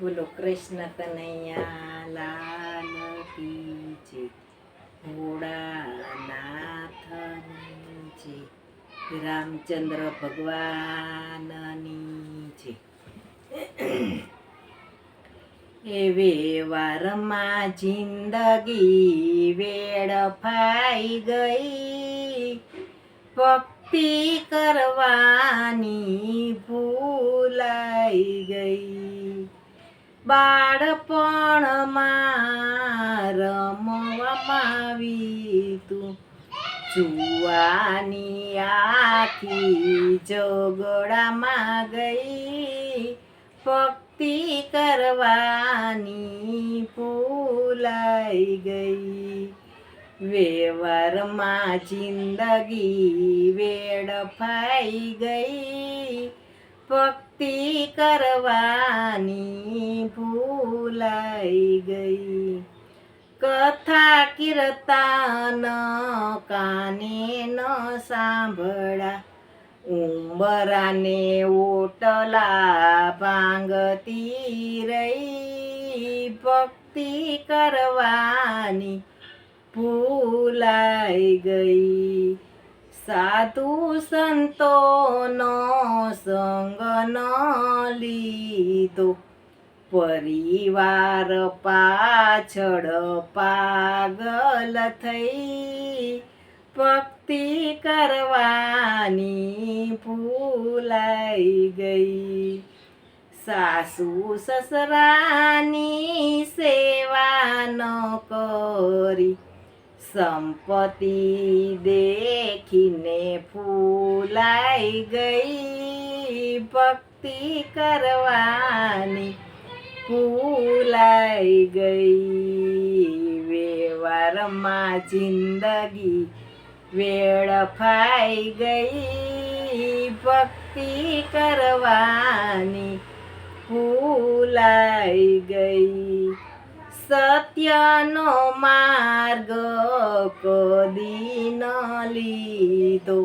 બોલો, કૃષ્ણ કનૈયા લાલ કી છે ભોળાનાથની રામચંદ્ર ભગવાનની છે એ વારમાં જિંદગી વેડફાઈ ગઈ. ભક્તિ કરવાની ભૂલાઈ ગઈ. બાળપણમાં રમવામાં તું જુવાની આખી જોગડામાં ગઈ. ભક્તિ કરવાની ભૂલાઈ ગઈ. વ્યવહારમાં જિંદગી વેડફાઈ ગઈ. ભક્તિ કરવાની ભૂલાઈ ગઈ. કથા કીર્તન કાને ન સાંભળા. ઉંબરાને ઓટલા ભાંગતી રહી. ભક્તિ કરવાની ભૂલાઈ ગઈ. સાધુ સંતોનો સંગ ન લીધો. પરિવાર પાછળ પાગલ થઈ. ભક્તિ કરવાની ભૂલાઈ ગઈ. સાસુ સસરાની સેવા ન કરી. સંપત્તિ દેખીને ફૂલાઈ ગઈ. ભક્તિ કરવાની ફૂલાઈ ગઈ. વ્યવહારમાં જિંદગી વેડફાઈ ગઈ. ભક્તિ કરવાની ફૂલાઈ ગઈ. સત્યનો માર્ગ કદી ન લીધો.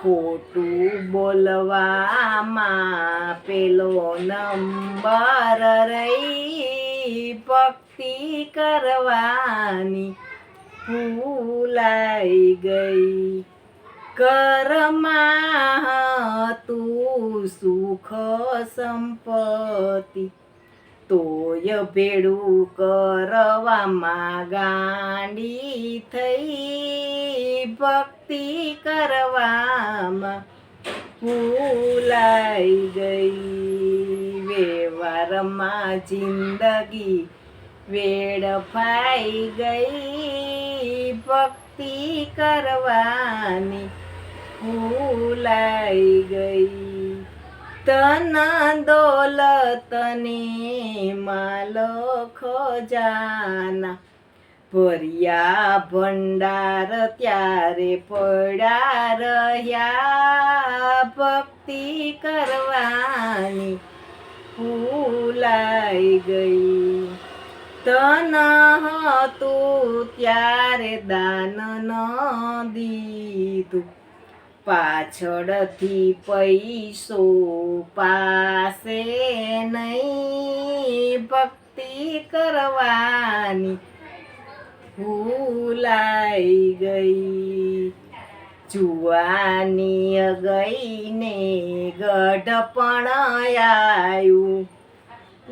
ખોટું બોલવામાં પેલો નંબર રહી ભક્તિ કરવાની ભૂલાઈ ગઈ. કરમાં તું સુખ સંપત્તિ તોય ભેડું કરવામાં ગાંડી થઈ. ભક્તિ કરવામાં ભૂલાઈ ગઈ. વ્યવહારમાં જિંદગી વેડફાઈ ગઈ. ભક્તિ કરવાની ભૂલાઈ ગઈ. તન દોલતને માલ ખોજાના. ભર્યા ભંડાર ત્યારે પડ્યા રહ્યા ભક્તિ કરવાની. ભૂલાઈ ગઈ. તન હતું ત્યારે દાન ન દીધું. પાછળથી પૈસો પાસે નહીં. ભક્તિ કરવાની ભૂલાઈ ગઈ. જુવાની ગઈને ગઢપણ આવ્યું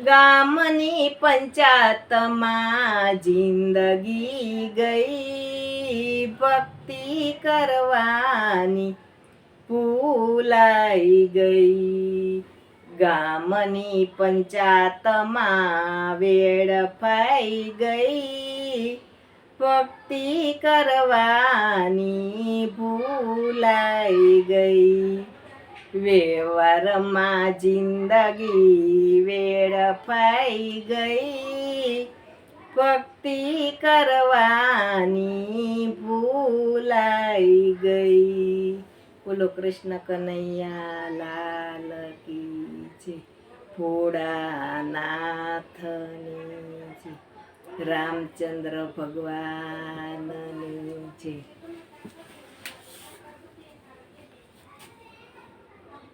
ગામની પંચાયતમાં જિંદગી ગઈ. ભક્તિ કરવાની ભૂલાઈ ગઈ. ગામની પંચાયતમાં વેડફાઈ ગઈ. ભક્તિ કરવાની ભૂલાઈ ગઈ. વ્યવહારમાં જિંદગી વેડફાઈ ગઈ. ભક્તિ કરવાની ભૂલાઈ ગઈ. બોલો કૃષ્ણ કનૈયા લાલ કી છે ભોળાનાથની છે રામચંદ્ર ભગવાનની છે